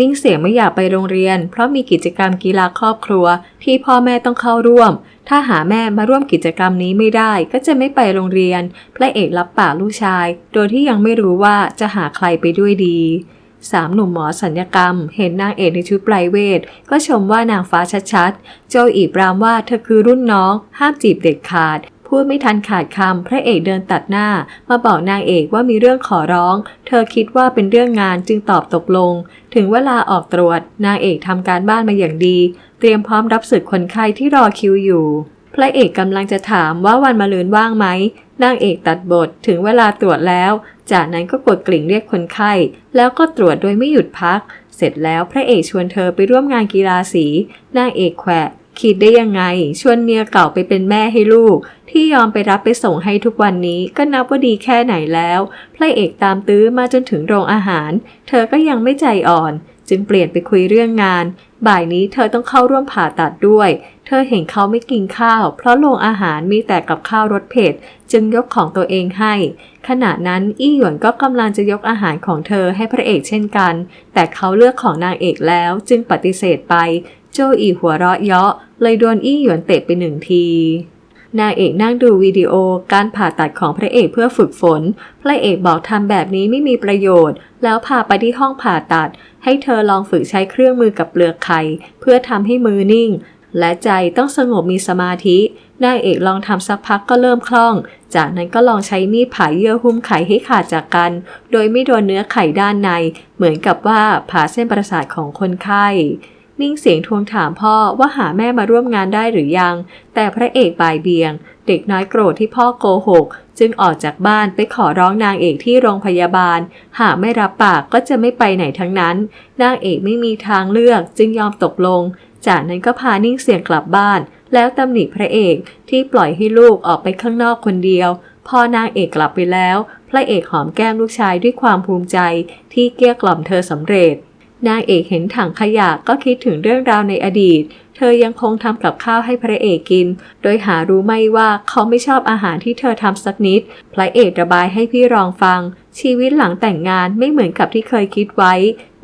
นิ่งเสียงไม่อยากไปโรงเรียน เพราะมีกิจกรรมกีฬาครอบครัว ที่พ่อแม่ต้องเข้าร่วม ถ้าหาแม่มาร่วมกิจกรรมนี้ไม่ได้ ก็จะไม่ไปโรงเรียน พระเอกรับปากลูกชาย โดยที่ยังไม่รู้ว่าจะหาใครไปด้วยดีสามหนุ่มหมอสัญญกรรม เห็นนางเอกในชุดไพรเวท ก็ชมว่านางฟ้าชัดๆ โจอีปรามว่าเธอคือรุ่นน้อง ห้ามจีบเด็ดขาด พูดไม่ทันขาดคำพระเอกเดินตัดหน้า มาบอกนางเอกว่ามีเรื่องขอร้อง เธอคิดว่าเป็นเรื่องงานจึงตอบตกลง ถึงเวลาออกตรวจ นางเอกทำการบ้านมาอย่างดี เตรียมพร้อมรับศึกคนไข้ที่รอคิวอยู่ พระเอกกำลังจะถามว่าวันมะรืนว่างไหมนางเอกตัดบทถึงเวลาตรวจแล้ว จากนั้นก็กดกลิ่งเรียกคนไข้ แล้วก็ตรวจโดยไม่หยุดพัก เสร็จแล้วพระเอกชวนเธอไปร่วมงานกีฬาสีนางเอกแขวะ คิดได้ยังไง ชวนเมียเก่าไปเป็นแม่ให้ลูก ที่ยอมไปรับไปส่งให้ทุกวันนี้ก็นับว่าดีแค่ไหนแล้วพระเอกตามตื้อมาจนถึงโรงอาหาร เธอก็ยังไม่ใจอ่อน จึงเปลี่ยนไปคุยเรื่องงาน บ่ายนี้เธอต้องเข้าร่วมผ่าตัดด้วย เธอเห็นเขาไม่กินข้าว เพราะโรงอาหารมีแต่กับข้าวรสเผ็ดจึงยกของตัวเองให้ ขณะนั้นอี้หยวนก็กำลังจะยกอาหารของเธอให้พระเอกเช่นกัน แต่เขาเลือกของนางเอกแล้วจึงปฏิเสธไป โจอีหัวเราะเยาะเลยโดนอี้หยวนเตะไปหนึ่งทีนางเอกนั่งดูวิดีโอการผ่าตัดของพระเอกเพื่อฝึกฝน พระเอกบอกทำแบบนี้ไม่มีประโยชน์ แล้วพาไปที่ห้องผ่าตัด ให้เธอลองฝึกใช้เครื่องมือกับเปลือกไข่ เพื่อทำให้มือนิ่ง และใจต้องสงบมีสมาธิ นางเอกลองทำสักพักก็เริ่มคล่อง จากนั้นก็ลองใช้มีดผ่าเยื่อหุ้มไข่ให้ขาดจากกัน โดยไม่โดนเนื้อไข่ด้านใน เหมือนกับว่าผ่าเส้นประสาทของคนไข้ นิ่งเสียงทวงถามพ่อว่าหาแม่มาร่วมงานได้หรือยัง แต่พระเอกบ่ายเบียง เด็กน้อยโกรธที่พ่อโกหก จึงออกจากบ้านไปขอร้องนางเอกที่โรงพยาบาล หากไม่รับปากก็จะไม่ไปไหนทั้งนั้น นางเอกไม่มีทางเลือกจึงยอมตกลง จากนั้นก็พานิ่งเสียงกลับบ้าน แล้วตำหนิพระเอกที่ปล่อยให้ลูกออกไปข้างนอกคนเดียว พอนางเอกกลับไปแล้ว พระเอกหอมแก้มลูกชายด้วยความภูมิใจที่เกลี้ยกล่อมเธอสำเร็จ นางเอกเห็นถังขยะก็คิดถึงเรื่องราวในอดีต เธอยังคงทำกับข้าวให้พระเอกกิน โดยหารู้ไม่ว่าเขาไม่ชอบอาหารที่เธอทำสักนิด พระเอกระบายให้พี่รองฟัง ชีวิตหลังแต่งงานไม่เหมือนกับที่เคยคิดไว้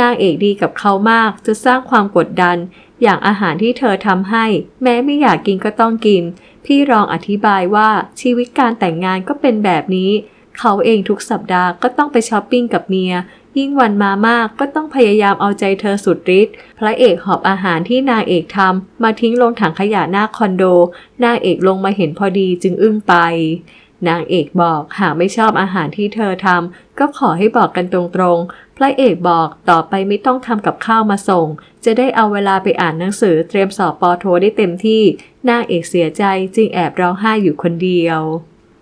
นางเอกดีกับเขามากจะสร้างความกดดัน อย่างอาหารที่เธอทำให้ แม้ไม่อยากกินก็ต้องกิน พี่รองอธิบายว่าชีวิตการแต่งงานก็เป็นแบบนี้เขาเองทุกสัปดาห์ก็ต้องไปช้อปปิ้งกับเมีย ยิ่งวันมามากก็ต้องพยายามเอาใจเธอสุดฤทธิ์พระเอกหอบอาหารที่นางเอกทำมาทิ้งลงถังขยะหน้าคอนโด นางเอกลงมาเห็นพอดีจึงอึ้งไป นางเอกบอกหากไม่ชอบอาหารที่เธอทำก็ขอให้บอกกันตรงๆ พระเอกบอกต่อไปไม่ต้องทำกับข้าวมาส่ง จะได้เอาเวลาไปอ่านหนังสือเตรียมสอบปอโทได้เต็มที่ นางเอกเสียใจจึงแอบร้องไห้อยู่คนเดียว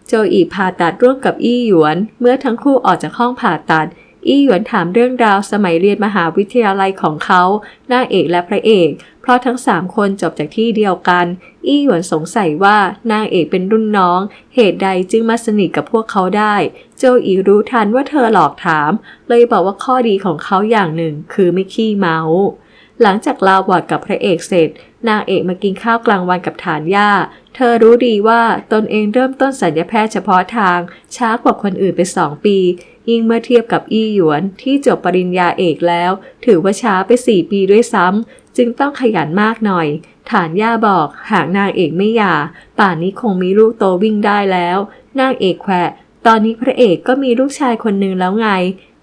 โจอีผ่าตัดร่วมกับอี้หยวน เมื่อทั้งคู่ออกจากห้องผ่าตัด อี้หยวนถามเรื่องราวสมัยเรียนมหาวิทยาลัยของเขานางเอกและพระเอก เพราะทั้งสามคนจบจากที่เดียวกัน อี้หยวนสงสัยว่านางเอกเป็นรุ่นน้อง เหตุใดจึงมาสนิทกับพวกเขาได้ โจอีรู้ทันว่าเธอหลอกถาม เลยบอกว่าข้อดีของเขาอย่างหนึ่ง คือไม่ขี้เมาหลังจากลาบอดกับพระเอกเสร็จ นางเอกมากินข้าวกลางวันกับฐานย่า เธอรู้ดีว่าตนเองเริ่มต้นสัญญาแพทย์เฉพาะทาง ช้ากว่าคนอื่นไปสองปี ยิ่งเมื่อเทียบกับอี้หยวนที่จบปริญญาเอกแล้ว ถือว่าช้าไปสี่ปีด้วยซ้ำ จึงต้องขยันมากหน่อย ฐานย่าบอกหากนางเอกไม่หย่า ป่านนี้คงมีลูกโตวิ่งได้แล้ว นางเอกแขวะ ตอนนี้พระเอกก็มีลูกชายคนหนึ่งแล้วไง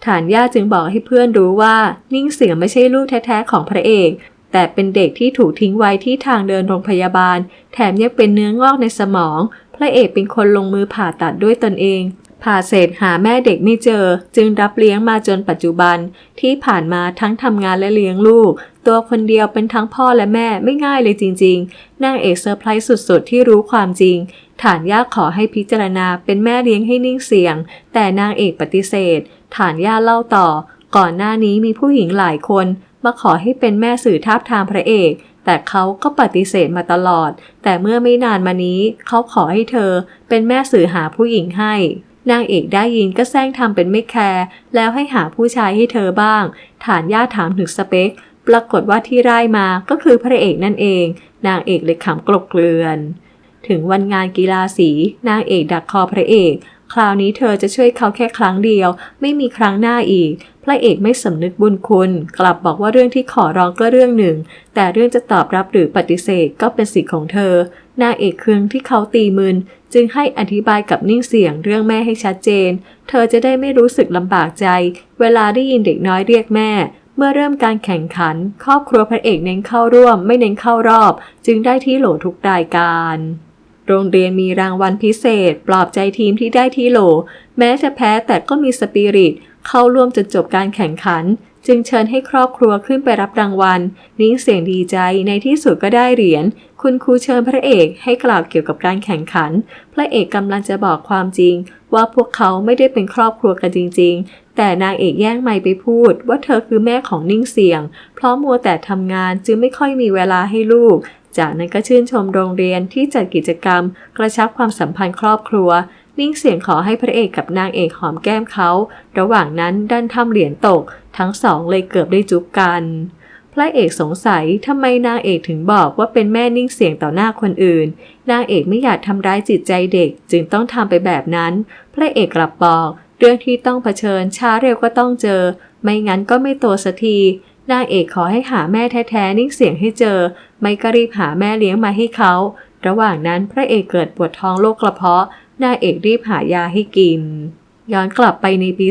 ฐานย่าจึงบอกให้เพื่อนรู้ว่า นิ่งเสียงไม่ใช่ลูกแท้ๆของพระเอกแต่เป็นเด็กที่ถูกทิ้งไว้ที่ทางเดินโรงพยาบาล แถมยังเป็นเนื้องอกในสมอง พระเอกเป็นคนลงมือผ่าตัดด้วยตนเอง ผ่าเสร็จหาแม่เด็กไม่เจอ จึงรับเลี้ยงมาจนปัจจุบัน ที่ผ่านมาทั้งทำงานและเลี้ยงลูก ตัวคนเดียวเป็นทั้งพ่อและแม่ไม่ง่ายเลยจริง ๆนางเอกเซอร์ไพรส์สุดๆ ที่รู้ความจริง ฐานย่าขอให้พิจารณาเป็นแม่เลี้ยงให้นิ่งเสียง แต่นางเอกปฏิเสธ ฐานย่าเล่าต่อ ก่อนหน้านี้มีผู้หญิงหลายคน มาขอให้เป็นแม่สื่อทาบทามพระเอกแต่เขาก็ปฏิเสธมาตลอด แต่เมื่อไม่นานมานี้ เขาขอให้เธอเป็นแม่สื่อหาผู้หญิงให้ นางเอกได้ยินก็แซงทำเป็นไม่แคร์แล้วให้หาผู้ชายให้เธอบ้าง ฐานย่าถามถึงสเปค ปรากฏว่าที่ได้มาก็คือพระเอกนั่นเอง นางเอกเลยขำกลบเกลือน ถึงวันงานกีฬาสี นางเอกดักคอพระเอก คราวนี้เธอจะช่วยเขาแค่ครั้งเดียว ไม่มีครั้งหน้าอีก พระเอกไม่สำนึกบุญคุณ กลับบอกว่าเรื่องที่ขอร้องก็เรื่องหนึ่ง แต่เรื่องจะตอบรับหรือปฏิเสธก็เป็นสิทธิ์ของเธอนางเอกเคืองที่เขาตีมืน จึงให้อธิบายกับนิ่งเสียงเรื่องแม่ให้ชัดเจน เธอจะได้ไม่รู้สึกลำบากใจ เวลาได้ยินเด็กน้อยเรียกแม่ เมื่อเริ่มการแข่งขัน ครอบครัวพระเอกเน้นเข้าร่วม ไม่เน้นเข้ารอบ จึงได้ที่โหลทุกรายการโรงเรียนมีรางวัลพิเศษ ปลอบใจทีมที่ได้ที่โหล แม้จะแพ้แต่ก็มีสปิริต เข้าร่วมจนจบการแข่งขัน จึงเชิญให้ครอบครัวขึ้นไปรับรางวัล นิ้งเสียงดีใจในที่สุดก็ได้เหรียญ คุณครูเชิญพระเอกให้กล่าวเกี่ยวกับการแข่งขัน พระเอกกำลังจะบอกความจริง ว่าพวกเขาไม่ได้เป็นครอบครัวกันจริง ๆ แต่นางเอกแย่งไมค์ไปพูด ว่าเธอคือแม่ของนิ่งเสียง เพราะมัวแต่ทำงานจึงไม่ค่อยมีเวลาให้ลูก จากนั้นก็ชื่นชมโรงเรียนที่จัดกิจกรรม กระชับความสัมพันธ์ครอบครัวนิ่งเสียงขอให้พระเอกกับนางเอกหอมแก้มเขา ระหว่างนั้นดันทำเหรียญตก ทั้งสองเลยเกือบได้จุบกัน พระเอกสงสัยทำไมนางเอกถึงบอกว่าเป็นแม่นิ่งเสียงต่อหน้าคนอื่น นางเอกไม่อยากทำร้ายจิตใจเด็กจึงต้องทำไปแบบนั้น พระเอกกลับบอก เรื่องที่ต้องเผชิญช้าเร็วก็ต้องเจอ ไม่งั้นก็ไม่โตสักทีนางเอกขอให้หาแม่แท้ๆนิ่งเสียงให้เจอ ไม่ก็รีบหาแม่เลี้ยงมาให้เขา ระหว่างนั้นพระเอกเกิดปวดท้องโรคกระเพาะ นางเอกรีบหายาให้กิน ย้อนกลับไปในปี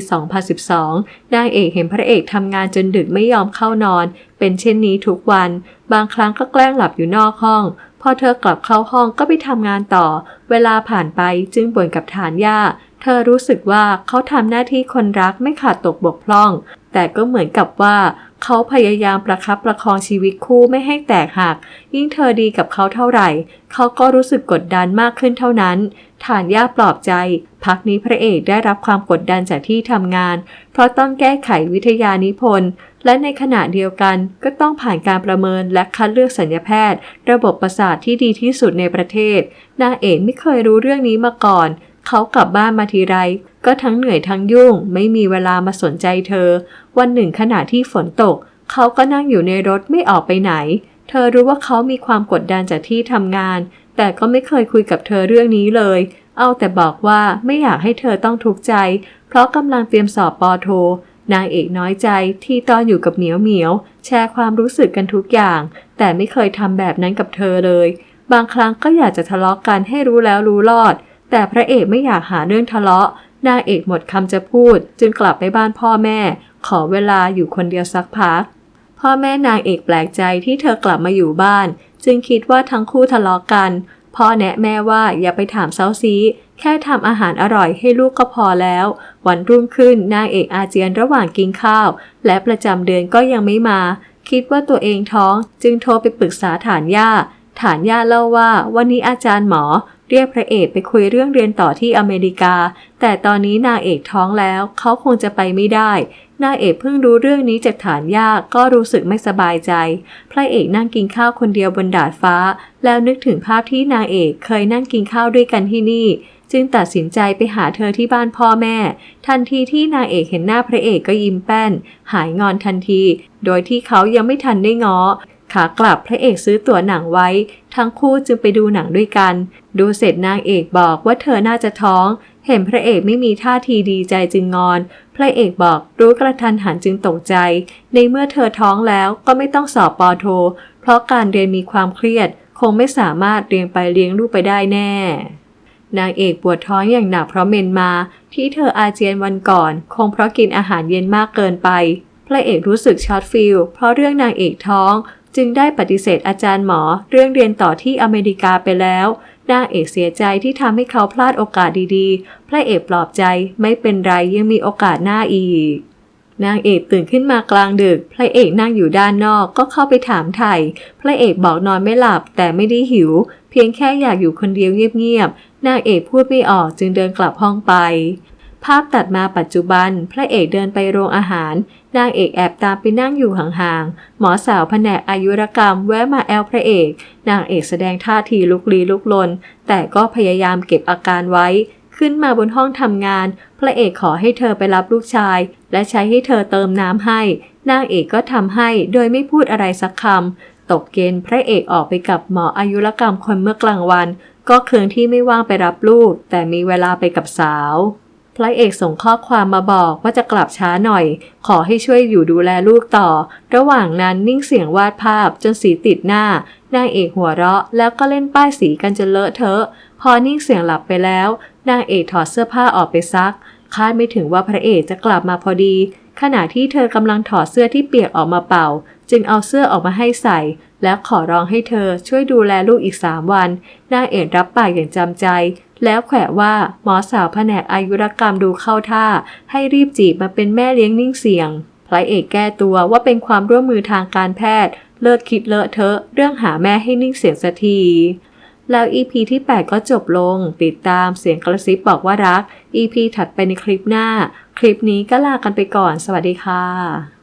2012 นางเอกเห็นพระเอกทำงานจนดึกไม่ยอมเข้านอน เป็นเช่นนี้ทุกวัน บางครั้งก็แกล้งหลับอยู่นอกห้อง พอเธอกลับเข้าห้องก็ไปทำงานต่อ เวลาผ่านไปจึงบ่นกับฐานย่า เธอรู้สึกว่าเขาทำหน้าที่คนรักไม่ขาดตกบกพร่อง แต่ก็เหมือนกับว่า เขาพยายามประคับประคองชีวิตคู่ไม่ให้แตกหัก ยิ่งเธอดีกับเขาเท่าไหร่ เขาก็รู้สึกกดดันมากขึ้นเท่านั้น ฐานย่าปลอบใจ พักนี้พระเอกได้รับความกดดันจากที่ทำงาน เพราะต้องแก้ไขวิทยานิพนธ์และในขณะเดียวกันก็ต้องผ่านการประเมินและคัดเลือกสัญญาแพทย์ ระบบประสาทที่ดีที่สุดในประเทศ นางเอกไม่เคยรู้เรื่องนี้มาก่อน เขากลับบ้านมาทีไร ก็ทั้งเหนื่อยทั้งยุ่ง ไม่มีเวลามาสนใจเธอ วันหนึ่งขณะที่ฝนตก เขาก็นั่งอยู่ในรถไม่ออกไปไหน เธอรู้ว่าเขามีความกดดันจากที่ทำงาน แต่ก็ไม่เคยคุยกับเธอเรื่องนี้เลย เอาแต่บอกว่าไม่อยากให้เธอต้องทุกข์ใจ เพราะกำลังเตรียมสอบปอโทนางเอกน้อยใจที่ตอนอยู่กับเหมียวเหมียว แชร์ความรู้สึกกันทุกอย่าง แต่ไม่เคยทำแบบนั้นกับเธอเลย บางครั้งก็อยากจะทะเลาะกันให้รู้แล้วรู้รอด แต่พระเอกไม่อยากหาเรื่องทะเลาะ นางเอกหมดคำจะพูด จึงกลับไปบ้านพ่อแม่ ขอเวลาอยู่คนเดียวสักพัก พ่อแม่นางเอกแปลกใจที่เธอกลับมาอยู่บ้าน จึงคิดว่าทั้งคู่ทะเลาะกัน พ่อแนะแม่ว่าอย่าไปถามเซาซีแค่ทำอาหารอร่อยให้ลูกก็พอแล้ว วันรุ่งขึ้นนางเอกอาเจียนระหว่างกินข้าว และประจำเดือนก็ยังไม่มา คิดว่าตัวเองท้อง จึงโทรไปปรึกษาฐานย่าฐานย่าเล่าว่าวันนี้อาจารย์หมอ เรียกพระเอกไปคุยเรื่องเรียนต่อที่อเมริกา แต่ตอนนี้นางเอกท้องแล้วเขาคงจะไปไม่ได้ นางเอกเพิ่งรู้เรื่องนี้จากฐานย่าก็รู้สึกไม่สบายใจ พระเอกนั่งกินข้าวคนเดียวบนดาดฟ้า แล้วนึกถึงภาพที่นางเอกเคยนั่งกินข้าวด้วยกันที่นี่ จึงตัดสินใจไปหาเธอที่บ้านพ่อแม่ ทันทีที่นางเอกเห็นหน้าพระเอกก็ยิ้มแป้น หายงอนทันที โดยที่เขายังไม่ทันได้ง้อขากลับพระเอกซื้อตั๋วหนังไว้ ทั้งคู่จึงไปดูหนังด้วยกัน ดูเสร็จนางเอกบอกว่าเธอน่าจะท้อง เห็นพระเอกไม่มีท่าทีดีใจจึงงอน พระเอกบอกรู้กระทันหันจึงตกใจ ในเมื่อเธอท้องแล้วก็ไม่ต้องสอบปอโท เพราะการเรียนมีความเครียด คงไม่สามารถเรียงไปเลี้ยงลูกไปได้แน่ นางเอกปวดท้องอย่างหนักเพราะเมนมา ที่เธออาเจียนวันก่อน คงเพราะกินอาหารเย็นมากเกินไป พระเอกรู้สึกช็อตฟิลเพราะเรื่องนางเอกท้อง จึงได้ปฏิเสธอาจารย์หมอ เรื่องเรียนต่อที่อเมริกาไปแล้ว นางเอกเสียใจที่ทำให้เขาพลาดโอกาสดีๆ พระเอกปลอบใจไม่เป็นไรยังมีโอกาสหน้าอีก นางเอกตื่นขึ้นมากลางดึก พระเอกนั่งอยู่ด้านนอกก็เข้าไปถามไถ่พระเอกบอกนอนไม่หลับแต่ไม่ได้หิว เพียงแค่อยากอยู่คนเดียวเงียบๆ นางเอกพูดไม่ออกจึงเดินกลับห้องไป ภาพตัดมาปัจจุบัน พระเอกเดินไปโรงอาหาร นางเอกแอบตามไปนั่งอยู่ห่างๆ หมอสาวแผนกอายุรกรรมแวะมาแอลพระเอก นางเอกแสดงท่าทีลุกลี้ลุกลน แต่ก็พยายามเก็บอาการไว้ ขึ้นมาบนห้องทำงาน พระเอกขอให้เธอไปรับลูกชาย และใช้ให้เธอเติมน้ำให้ นางเอกก็ทำให้โดยไม่พูดอะไรสักคำ ตกเย็นพระเอกออกไปกับหมออายุรกรรมคนเมื่อกลางวัน ก็เคืองที่ไม่ว่างไปรับลูก แต่มีเวลาไปกับสาว พระเอกส่งข้อความมาบอกว่าจะกลับช้าหน่อย ขอให้ช่วยอยู่ดูแลลูกต่อ ระหว่างนั้นนิ่งเสียงวาดภาพจนสีติดหน้านางเอกหัวเราะแล้วก็เล่นป้ายสีกันจนเลอะเทอะ พอนิ่งเสียงหลับไปแล้ว นางเอกถอดเสื้อผ้าออกไปซัก คาดไม่ถึงว่าพระเอกจะกลับมาพอดี ขณะที่เธอกำลังถอดเสื้อที่เปียกออกมาเป่า จึงเอาเสื้อออกมาให้ใส่ แล้วขอร้องให้เธอช่วยดูแลลูกอีกสามวัน นางเอกรับปากอย่างจำใจ แล้วแขวะว่าหมอสาวแผนกอายุรกรรมดูเข้าท่า ให้รีบจีบมาเป็นแม่เลี้ยงนิ่งเสียงพระเอกแก้ตัวว่าเป็นความร่วมมือทางการแพทย์ เลิศคิดเลอะเทอะ เรื่องหาแม่ให้นิ่งเสียงสักทีแล้ว EP ที่ 8 ก็จบลง ติดตามเสียงกระซิบบอกว่ารัก EP ถัดไปในคลิปหน้า คลิปนี้ก็ลากันไปก่อน สวัสดีค่ะ